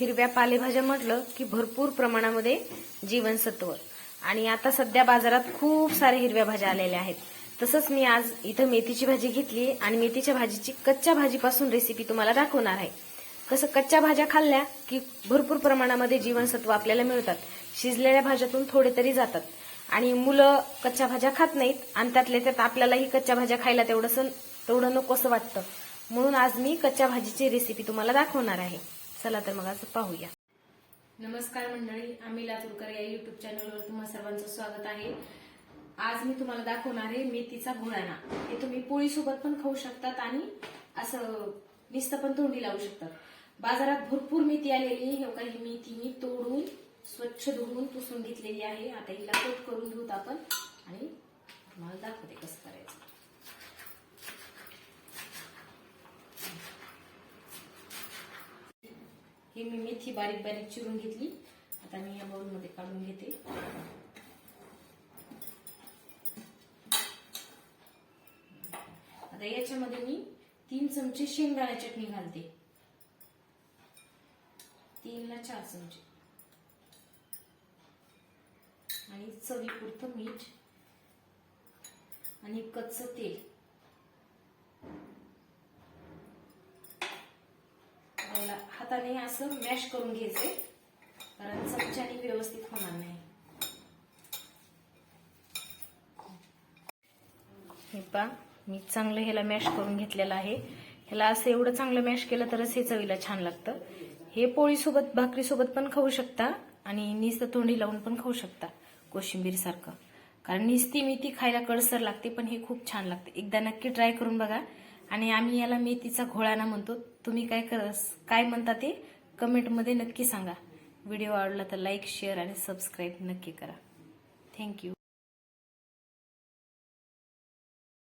हिरव्या पालेभाज्या म्हटलं की भरपूर प्रमाणामध्ये जीवनसत्व. आणि आता सध्या बाजारात खूप साऱ्या हिरव्या भाज्या आलेल्या आहेत. तसंच मी आज इथं मेथीची भाजी घेतली आणि मेथीच्या भाजीची कच्च्या भाजीपासून रेसिपी तुम्हाला दाखवणार आहे. कसं कच्च्या भाज्या खाल्ल्या की भरपूर प्रमाणामध्ये जीवनसत्व आपल्याला मिळतात. शिजलेल्या भाज्यातून थोडे तरी जातात. आणि मुलं कच्च्या भाज्या खात नाहीत आणि त्यातल्या त्यात आपल्यालाही कच्च्या भाज्या खायला तेवढंसं तेवढं नकोसं वाटतं. म्हणून आज मी कच्च्या भाजीची रेसिपी तुम्हाला दाखवणार आहे. चला तर मग असं पाहूया. नमस्कार मंडळी आम्ही लातूरकर या युट्यूब चॅनलवर तुम्हा सर्वांचं स्वागत आहे. आज मी तुम्हाला दाखवणार आहे मेथीचा घोळाणा हे तुम्ही पोळीसोबत पण खाऊ शकतात आणि असं निस्त पण तोंडी लावू शकतात. बाजारात भरपूर मेथी आलेली आहे. हो, काही मेथी मी तोडून स्वच्छ धुवून पुसून घेतलेली आहे. आता हिला कट करून घेऊत आपण आणि तुम्हाला दाखवते कसं करायचं ही मी मेथी बारीक बारीक चिरून घेतली. आता मी या बाउलमध्ये काढून घेते. आता याच्यामध्ये मी तीन चमचे शेंगदाणा चटणी घालते. तीनला चार चमचे. आणि चवीपुरतं मीठ आणि कच्चं तेल. याला हाताने असं मॅश करून घ्यायचे कारण चमच्याने व्यवस्थित होणार नाही. हे पा मी चांगलं ह्याला मॅश करून घेतलेलं आहे. ह्याला असं एवढं चांगलं मॅश केलं तरच हे चवीला छान लागतं. हे पोळीसोबत भाकरीसोबत पण खाऊ शकता आणि निस्त तोंडी लावून पण खाऊ शकता कोशिंबीर सारखं. कारण निस्ती ती खायला कडसर लागते पण हे खूप छान लागते. एकदा नक्की ट्राय करून बघा. आणि आम्ही याला मेथीचा घोळाना म्हणतो. तुम्ही काय कर काय म्हणता ते कमेंटमध्ये नक्की सांगा. व्हिडिओ आवडला तर लाईक शेअर आणि सबस्क्राईब नक्की करा. थँक्यू